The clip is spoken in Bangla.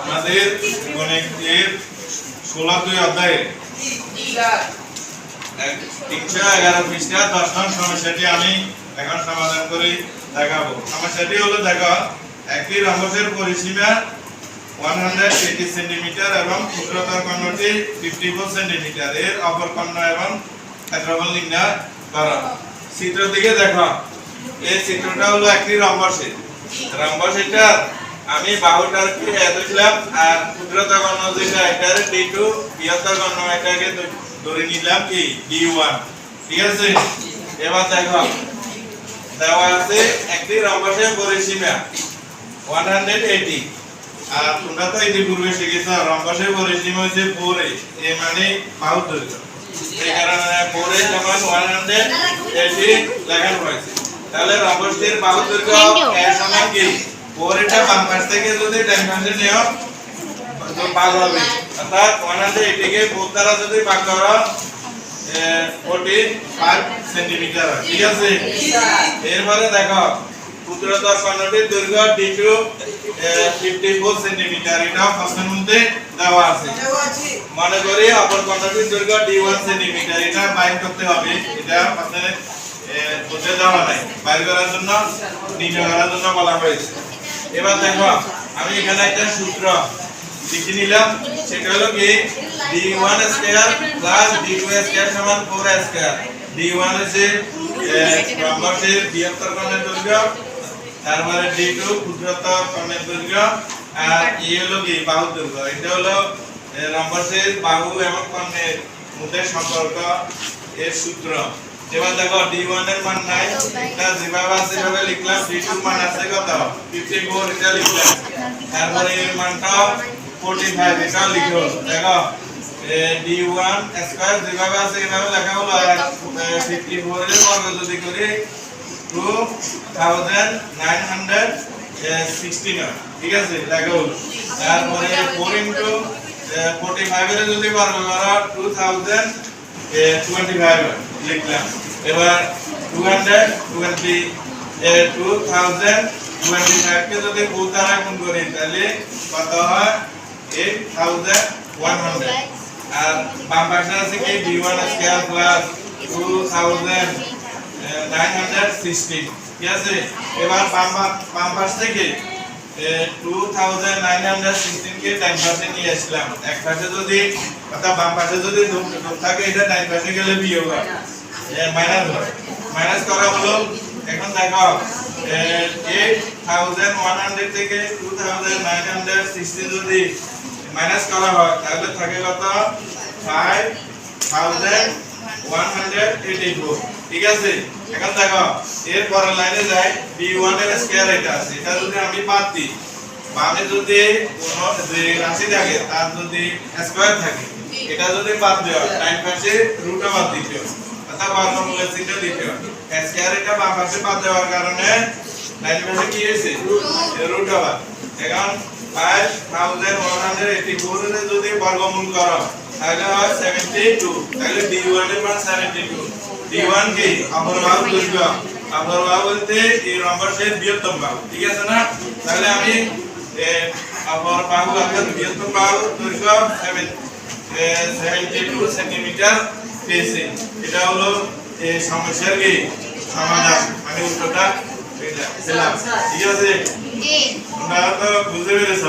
আমাদের গণিতের ষোলো দুই অধ্যায়ে তিনশো এগারো পৃষ্ঠা দশ নং সমস্যাটি আমি এখন সমাধান করে দেখাবো। সমস্যাটি হলো, দেখো, একটি রম্বসের পরিসীমা ওয়ান হান্ড্রেড এইটি সেন্টিমিটার এবং ক্ষুদ্রতর কর্ণটি ফিফটি ফোর সেন্টিমিটার এর অপর কর্ণ এবং ক্ষেত্রফল নির্ণয় করো। চিত্র দিকে দেখো, এই চিত্রটা হলো একটি রম্বসের। রম্বস এটা আমি বাহুটাকে এত ছিলাম? আর ক্ষুদ্রতর কর্ণ যেটা এটার ডি টু বৃহত্তর কর্ণ এটাকে ধরে নিলাম কি? ডি ওয়ান ঠিক আছে? এবার দেখো। দেওয়া আছে একটি রম্বসের পরিসীমা ওয়ান হান্ড্রেড এইটি আর তোমরা তো ইতিপূর্বে শিখেছ রম্বসের পরিসীমা হচ্ছে ফোর এ মানে বাহু দৈর্ঘ্য। এই কারণে ফোর এ সমান ওয়ান হান্ড্রেড এইটি লেখানো হয়েছে তাহলে রম্বসটির বাহু দৈর্ঘ্য Thank you. এ সমান কি? ফোর এটা যদি অর্থাৎ ওয়ান সেন্টিমিটার ঠিক আছে? D two fifty four centimetre মধ্যে দেওয়া আছে। মনে করি অপর কর্ণটির দৈর্ঘ্য ডি ওয়ান সেন্টিমিটার এটা বাইর করতে হবে। এটা দেওয়া নাই। বাইর করার জন্য নির্ণয় করার জন্য বলা হয়েছে। এবার দেখো, আমি এখানে একটা সূত্র লিখে নিলাম। সেটা হলো কি? D one square plus D two square সমান ফোর স্কোয়ার ডি ওয়ান হচ্ছে রম্বসের বৃহত্তর কর্ণের দৈর্ঘ্য, তারপরে ডি টু ক্ষুদ্রতর কর্ণের দৈর্ঘ্য, আর ই হলো কি? বাহু দৈর্ঘ্য। এটা হলো রম্বসের বাহু এবং কর্ণের মধ্যে সম্পর্ক এর সূত্র। এবার দেখো ডি ওয়ানের মান নাই। এটা যেভাবে আছে, সেভাবে লিখলাম ডি টু মান আছে কত? ফিফটি ফোর এটা লিখলাম। তারপরে এর মানটা ফোরটি ফাইভ এটা লিখো। দেখো ডি ওয়ান স্কোয়ার যেভাবে আছে এভাবে লেখা হলো। আর ফিফটি ফোর এর বর্গ যদি করি two thousand nine hundred sixty নয় ঠিক আছে, লেখা হলো। তারপরে ফোর ইন্টু ফোরটি ফাইভের যদি বর্গ করো টু থাউজেন্ড টোয়েন্টি ফাইভ লিখলাম। এবার টু হান্ড্রেড টোয়েন্টি যদি তাহলে কত হয়? এইট থাউজেন্ড ওয়ান হান্ড্রেড আর বাম পাশে আছে কি? B two thousand nine hundred sixteen ঠিক আছে? এবার বাম বাম থেকে টু থাউজেন্ড নাইন হান্ড্রেড সিক্সটিনকে ডান পাশে নিয়ে আসলাম এক পাশে যদি, অর্থাৎ বাম পাশে যদি ধূপ থাকে থেকে two thousand nine hundred sixteen যদি মাইনাস করা হয়, তাহলে থাকে কত? Five thousand one hundred eighty four ঠিক আছে? এখন দেখো এর পরের লাইনে যাই বি এর স্কোয়ার এটা আছে। এটা যদি পাশে কি হয়েছে? রুট বাদ। এখন যদি বর্গমূল করো তাহলে হয় সেভেন্টি টু তাহলে ডি ওয়ানের মান সেভেন্টি টু ডি ওয়ান কি? অপর বাহু দৈর্ঘ্য অপর বাহু বলতে এই রম্বসের বৃহত্তম বাহু ঠিক আছে না? তাহলে আমি অপর বাহু অর্থাৎ বৃহত্তম বাহু দৈর্ঘ্য সেভেন্টি টু সেন্টিমিটার পেয়েছি। এটা হলো এই সমস্যার কি? সমাধান। মানে উত্তরটা পেলাম। ঠিক আছে? তোমরা তো বুঝতে পেরেছ?